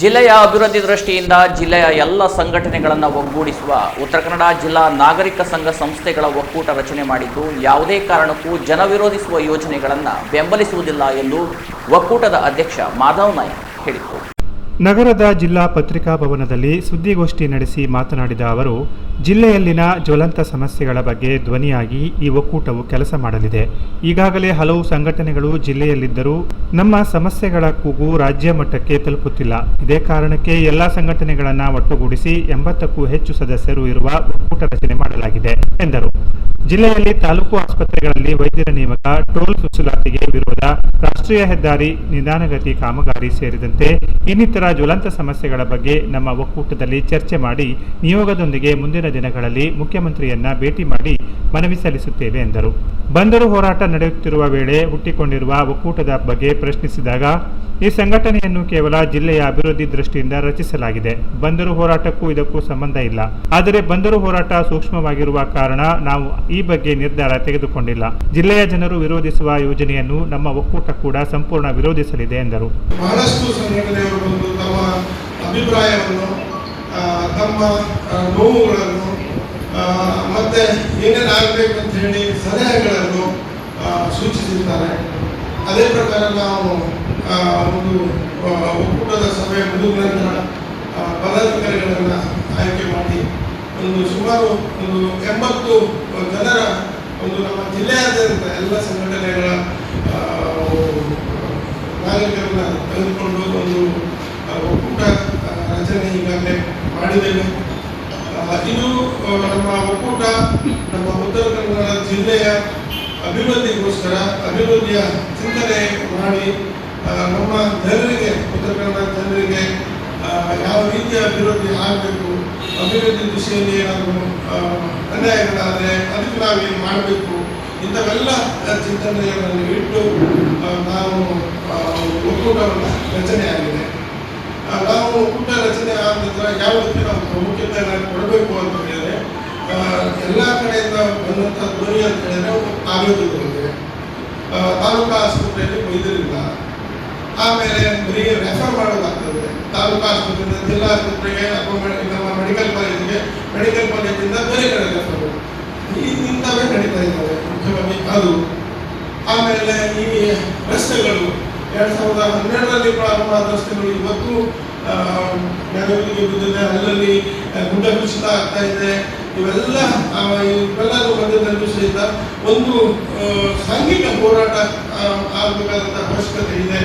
ಜಿಲ್ಲೆಯ ಅಭಿವೃದ್ಧಿ ದೃಷ್ಟಿಯಿಂದ ಜಿಲ್ಲೆಯ ಎಲ್ಲ ಸಂಘಟನೆಗಳನ್ನು ಒಗ್ಗೂಡಿಸುವ ಉತ್ತರ ಕನ್ನಡ ಜಿಲ್ಲಾ ನಾಗರಿಕ ಸಂಘ ಸಂಸ್ಥೆಗಳ ಒಕ್ಕೂಟ ರಚನೆ ಮಾಡಿದ್ದು, ಯಾವುದೇ ಕಾರಣಕ್ಕೂ ಜನವಿರೋಧಿಸುವ ಯೋಜನೆಗಳನ್ನು ಬೆಂಬಲಿಸುವುದಿಲ್ಲ ಎಂದು ಒಕ್ಕೂಟದ ಅಧ್ಯಕ್ಷ ಮಾಧವ್ ನಾಯಕ್ ಹೇಳಿದರು. ನಗರದ ಜಿಲ್ಲಾ ಪತ್ರಿಕಾ ಭವನದಲ್ಲಿ ಸುದ್ದಿಗೋಷ್ಠಿ ನಡೆಸಿ ಮಾತನಾಡಿದ ಅವರು ಜಿಲ್ಲೆಯಲ್ಲಿನ ಜ್ವಲಂತ ಸಮಸ್ಯೆಗಳ ಬಗ್ಗೆ ಧ್ವನಿಯಾಗಿ ಈ ಒಕ್ಕೂಟವು ಕೆಲಸ ಮಾಡಲಿದೆ. ಈಗಾಗಲೇ ಹಲವು ಸಂಘಟನೆಗಳು ಜಿಲ್ಲೆಯಲ್ಲಿದ್ದರೂ ನಮ್ಮ ಸಮಸ್ಯೆಗಳ ಕೂಗು ರಾಜ್ಯ ಮಟ್ಟಕ್ಕೆ ತಲುಪುತ್ತಿಲ್ಲ. ಇದೇ ಕಾರಣಕ್ಕೆ ಎಲ್ಲ ಸಂಘಟನೆಗಳನ್ನು ಒಟ್ಟುಗೂಡಿಸಿ ಎಂಬತ್ತಕ್ಕೂ ಹೆಚ್ಚು ಸದಸ್ಯರು ಇರುವ ಒಕ್ಕೂಟ ರಚನೆ ಮಾಡಲಾಗಿದೆ, ಎಂದರು. ಜಿಲ್ಲೆಯಲ್ಲಿ ತಾಲೂಕು ಆಸ್ಪತ್ರೆಗಳಲ್ಲಿ ವೈದ್ಯರ ನೇಮಕ, ಟೋಲ್ ಸುಸುಲಾತಿಗೆ ವಿರೋಧ, ರಾಷ್ಟ್ರೀಯ ಹೆದ್ದಾರಿ ನಿಧಾನಗತಿ ಕಾಮಗಾರಿ ಸೇರಿದಂತೆ ಇನ್ನಿತರ ಜ್ವಲಂತ ಸಮಸ್ಯೆಗಳ ಬಗ್ಗೆ ನಮ್ಮ ಒಕ್ಕೂಟದಲ್ಲಿ ಚರ್ಚೆ ಮಾಡಿ ನಿಯೋಗದೊಂದಿಗೆ ಮುಂದಿನ ದಿನಗಳಲ್ಲಿ ಮುಖ್ಯಮಂತ್ರಿಯನ್ನ ಭೇಟಿ ಮಾಡಿ ಮನವಿ ಸಲ್ಲಿಸುತ್ತೇವೆ ಎಂದರು. ಬಂದರು ಹೋರಾಟ ನಡೆಯುತ್ತಿರುವ ವೇಳೆ ಹುಟ್ಟಿಕೊಂಡಿರುವ ಒಕ್ಕೂಟದ ಬಗ್ಗೆ ಪ್ರಶ್ನಿಸಿದಾಗ, ಈ ಸಂಘಟನೆಯನ್ನು ಕೇವಲ ಜಿಲ್ಲೆಯ ಅಭಿವೃದ್ಧಿ ದೃಷ್ಟಿಯಿಂದ ರಚಿಸಲಾಗಿದೆ. ಬಂದರು ಹೋರಾಟಕ್ಕೂ ಇದಕ್ಕೂ ಸಂಬಂಧ ಇಲ್ಲ. ಆದರೆ ಬಂದರು ಹೋರಾಟ ಸೂಕ್ಷ್ಮವಾಗಿರುವ ಕಾರಣ ನಾವು ಈ ಬಗ್ಗೆ ನಿರ್ಧಾರ ತೆಗೆದುಕೊಂಡಿಲ್ಲ. ಜಿಲ್ಲೆಯ ಜನರು ವಿರೋಧಿಸುವ ಯೋಜನೆಯನ್ನು ನಮ್ಮ ಒಕ್ಕೂಟ ಕೂಡ ಸಂಪೂರ್ಣ ವಿರೋಧಿಸಲಿದೆ ಎಂದರು. ಆ, ನೋವುಗಳನ್ನು ಮತ್ತೆ ಏನೇನು ಆಗಬೇಕು ಅಂತ ಹೇಳಿ ಸಲಹೆಗಳನ್ನು ಸೂಚಿಸಿರ್ತಾರೆ. ಅದೇ ಪ್ರಕಾರ ನಾವು ಒಂದು ಒಕ್ಕೂಟದ ಸಭೆ ಮುಗಿದ ಆಯ್ಕೆ ಮಾಡಿ ಒಂದು ಸುಮಾರು ಒಂದು ಎಂಬತ್ತು ಜನರ ಒಂದು ನಮ್ಮ ಜಿಲ್ಲೆಯಾದ್ಯಂತ ಎಲ್ಲ ಸಂಘಟನೆಗಳ ನಾಗರಿಕರನ್ನ ತೆಗೆದುಕೊಂಡು ಒಂದು ಆ, ಒಕ್ಕೂಟ ಆ, ರಚನೆ ಈಗಾಗಲೇ ಮಾಡಿದ್ದೇವೆ ಇದು ನಮ್ಮ ಒಕ್ಕೂಟ, ನಮ್ಮ ಉತ್ತರ ಕನ್ನಡ ಜಿಲ್ಲೆಯ ಅಭಿವೃದ್ಧಿಗೋಸ್ಕರ, ಅಭಿವೃದ್ಧಿಯ ಚಿಂತನೆ ಮಾಡಿ ನಮ್ಮ ಜನರಿಗೆ, ಉತ್ತರ ಕನ್ನಡ ಜನರಿಗೆ ಯಾವ ರೀತಿಯ ಅಭಿವೃದ್ಧಿ ಆಗಬೇಕು, ಅಭಿವೃದ್ಧಿ ದಿಶೆಯಲ್ಲಿ ಏನಾದರೂ ಅನ್ಯಾಯಗಳಾದರೆ ಅದಕ್ಕೆ ನಾವೇನು ಮಾಡಬೇಕು, ಇಂಥವೆಲ್ಲ ಚಿಂತನೆಗಳನ್ನು ಇಟ್ಟು ನಾವು ಒಕ್ಕೂಟವನ್ನು ರಚನೆ ಆಗಿದೆ ನಾವು ಒಕ್ಕೂಟ ರಚನೆ ಯಾವ ರೀತಿ ನಾವು ಪ್ರಾಮುಖ್ಯತೆಯನ್ನು ಕೊಡಬೇಕು ಅಂತ ಹೇಳಿದ್ರೆ ಎಲ್ಲ ಕಡೆಯಿಂದ ಬಂದಂಥ ಧ್ವನಿ ಅಂತ ಹೇಳಿದ್ರೆ ಆರೋಗ್ಯದಲ್ಲಿದೆ ತಾಲೂಕು ಆಸ್ಪತ್ರೆಯಲ್ಲಿ ವೈದ್ಯರಿಲ್ಲ. ಆಮೇಲೆ ಬರೀ ರೆಫರ್ ಮಾಡೋದಾಗ್ತದೆ. ತಾಲೂಕು ಆಸ್ಪತ್ರೆಯಿಂದ ಜಿಲ್ಲಾ ಆಸ್ಪತ್ರೆಗೆ ಅಥವಾ ನಮ್ಮ ಮೆಡಿಕಲ್ ಕಾಲೇಜಿಗೆ ಮೆಡಿಕಲ್ ಕಾಲೇಜಿಂದ ಬೇರೆ ಕಡೆ ರೆಫರ್ ಇಂಥವೇ ನಡೀತಾ ಇದ್ದಾವೆ, ಮುಖ್ಯವಾಗಿ ಅದು. ಆಮೇಲೆ ಈ ರಸ್ತೆಗಳು, ಎರಡ್ ಸಾವಿರದ ಹನ್ನೆರಡರಲ್ಲಿ ಪ್ರಾರಂಭ ರಸ್ತೆಗಳು ಇವತ್ತು ನೆರವಿಗೆ ಬಿದ್ದಿದೆ ಅಲ್ಲಲ್ಲಿ ಗುಡ್ಡ ಕುಸಿತ ಆಗ್ತಾ ಇದೆ. ಇವೆಲ್ಲ ಆ, ಇವೆಲ್ಲದೂ ಮಧ್ಯದಲ್ಲೂ ಸಹಿತ ಒಂದು ಸಾಂಘಿಕ ಹೋರಾಟ ಆಗಬೇಕಾದಂಥ ಅವಶ್ಯಕತೆ ಇದೆ.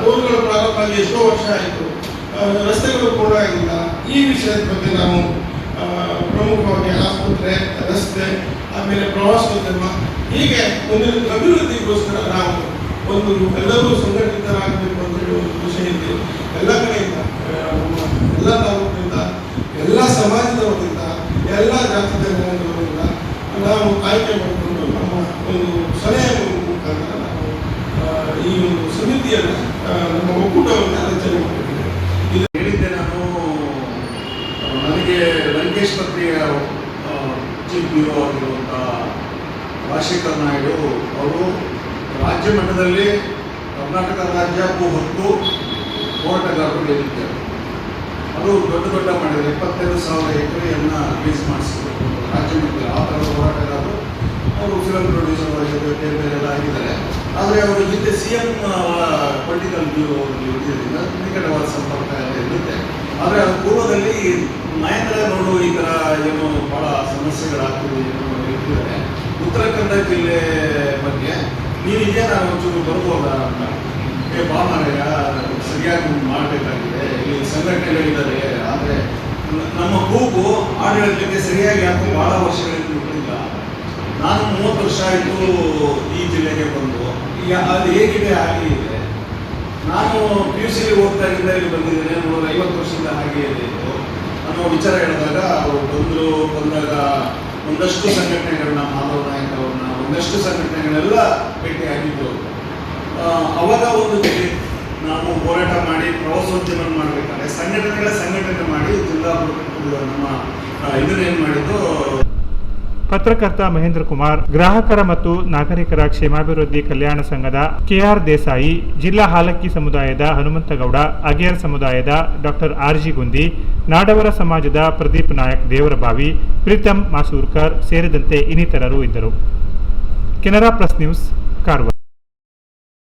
ಟೋಲ್ಗಳು ಪ್ರಾರಂಭ ಆಗಿ ಎಷ್ಟೋ ವರ್ಷ ಆಯಿತು. ರಸ್ತೆಗಳು ಕೂಡ ಆಗಿಲ್ಲ. ಈ ವಿಷಯದ ಬಗ್ಗೆ ನಾವು ಪ್ರಮುಖವಾಗಿ ಆಸ್ಪತ್ರೆ ರಸ್ತೆ ಆಮೇಲೆ ಪ್ರವಾಸೋದ್ಯಮ ಹೀಗೆ ಒಂದು ಅಭಿವೃದ್ಧಿಗೋಸ್ಕರ ನಾವು ಒಂದು ಎಲ್ಲರೂ ಸಂಘಟಿತರಾಗಬೇಕು ಅಂತ ಹೇಳಿ ಒಂದು ವಿಷಯ ಇದೆ. ಎಲ್ಲ ಕಡೆಯಿಂದ ಆ, ನಮ್ಮ ಎಲ್ಲ ತಾಲೂಕಿನಿಂದ ಎಲ್ಲ ಸಮಾಜದ ವತಿಯಿಂದ ಎಲ್ಲ ಜಾತಿ ಧರ್ಮಗಳಿಂದ ನಾವು ಆಯ್ಕೆ ಮಾಡಿಕೊಂಡು ನಮ್ಮ ಒಂದು ಸಲಹೆ ಮುಖಾಂತರ ನಾವು ಆ, ಈ ಒಂದು ಸಮಿತಿಯನ್ನು ಆ, ನಮ್ಮ ಒಕ್ಕೂಟವನ್ನು ರಚನೆ ಮಾಡಿದ್ದೇವೆ ಇದು ಹೇಳಿದ್ದೆ ನಾನು ಆ, ನನಗೆ ಪತ್ರಿಕೆಯ ಚೀಫ್ ಬ್ಯೂರೋ ಆಗಿರುವಂಥ ರಾಜಶೇಖರ್ ನಾಯ್ಡು ಅವರು ರಾಜ್ಯ ಮಟ್ಟದಲ್ಲಿ ಕರ್ನಾಟಕ ರಾಜ್ಯ ಭೂ ಹೋರಾಟಗಾರರು ಹೇಳಿದ್ದಾರೆ ಅದು ದೊಡ್ಡ ದೊಡ್ಡ ಮಾಡಿದ್ದಾರೆ. ಇಪ್ಪತ್ತೈದು ಸಾವಿರ ಎಕರೆಯನ್ನು ಲೀಸ್ ಮಾಡಿಸಿದ್ರು. ರಾಜ್ಯ ಮಟ್ಟದಲ್ಲಿ ಆ ಥರದ ಹೋರಾಟಗಾರರು ಅವರು ಫಿಲಮ್ ಪ್ರೊಡ್ಯೂಸರ್ ಆಗಿದ್ದಾರೆ ಬೇರೆ ಬೇರೆ ಎಲ್ಲ ಆಗಿದ್ದಾರೆ. ಆದರೆ ಅವರು ಹಿಂದೆ ಸಿ ಎಂ ಪೊಲಿಟಿಕಲ್ ಬ್ಯೂರೋ ಇರೋದ್ರಿಂದ ನಿಕಟವಾದ ಸಂಪರ್ಕ ಎಲ್ಲ ಇರುತ್ತೆ. ಆದರೆ ಪೂರ್ವದಲ್ಲಿ ಮಹೇಂದ್ರ ನೋಡು ಈ ಥರ ಏನು ಭಾಳ ಸಮಸ್ಯೆಗಳಾಗ್ತಿದೆ ಏನೋ ಹೇಳ್ತಿದ್ದಾರೆ. ಉತ್ತರ ಕನ್ನಡ ಜಿಲ್ಲೆ ಬಗ್ಗೆ ಇದೇ ನಾನು ಒಂಚೂರು ಬರ್ಬೋದಾ ಅಂತ. ಏ, ಬಾ ಮಾರಾಯ ಸರಿಯಾಗಿ ಮಾಡಬೇಕಾಗಿದೆ. ಇಲ್ಲಿ ಸಂಘಟನೆಗಳಿದ್ದಾರೆ ಆದರೆ ನಮ್ಮ ಕೂಗು ಆಡಳಿತಕ್ಕೆ ಸರಿಯಾಗಿ ಯಾಕೆ ಭಾಳ ವರ್ಷಗಳಿಂದ ಬಿಟ್ಟಿಲ್ಲ. ನಾನು ಮೂವತ್ತು ವರ್ಷ ಆಯಿತು ಈ ಜಿಲ್ಲೆಗೆ ಬಂದು. ಅದು ಹೇಗಿದೆ, ಹಾಗೆ ಇದೆ. ನಾನು ಪಿ ಯು ಸಿಲಿ ಓದ್ತಾ ಇದ್ದ ಇಲ್ಲಿ ಬಂದಿದ್ದೇನೆ ನೂರ ಐವತ್ತು ವರ್ಷದಿಂದ ಹಾಗೆ ಇದು. ಅನ್ನೋ ವಿಚಾರ ಹೇಳಿದಾಗ ಅವರು ಬಂದರು ಬಂದಾಗ ಒಂದಷ್ಟು ಸಂಘಟನೆಗಳನ್ನ ಮಾಧವ ನಾಯಕ್ ಅವ್ರನ್ನ ಒಂದಷ್ಟು ಸಂಘಟನೆಗಳೆಲ್ಲ ಭೇಟಿ ಆಗಿದ್ದು ಆ, ಅವಾಗ ಒಂದು ನಾವು ಹೋರಾಟ ಮಾಡಿ ಪ್ರವಾಸೋದ್ಯಮ ಮಾಡಬೇಕಾದ್ರೆ ಸಂಘಟನೆಗಳ ಸಂಘಟನೆ ಮಾಡಿ ಜಿಲ್ಲಾ ನಮ್ಮ ಇದನ್ನ ಇದನ್ನೇನು ಮಾಡಿದ್ದು ಪತ್ರಕರ್ತ ಮಹೇಂದ್ರ ಕುಮಾರ್, ಗ್ರಾಹಕರ ಮತ್ತು ನಾಗರಿಕರ ಕ್ಷೇಮಾಭಿವೃದ್ಧಿ ಕಲ್ಯಾಣ ಸಂಘದ ಕೆಆರ್ ದೇಸಾಯಿ, ಜಿಲ್ಲಾ ಹಾಲಕ್ಕಿ ಸಮುದಾಯದ ಹನುಮಂತಗೌಡ, ಅಗೇರ್ ಸಮುದಾಯದ ಡಾಕ್ಟರ್ ಆರ್ಜಿ ಗುಂದಿ, ನಾಡವರ ಸಮಾಜದ ಪ್ರದೀಪ್ ನಾಯಕ್ ದೇವರಬಾವಿ ಪ್ರೀತಮ್ ಮಾಸೂರ್ಕರ್ ಸೇರಿದಂತೆ ಇನ್ನಿತರರು ಇದ್ದರು. Canara plus news, Karwar.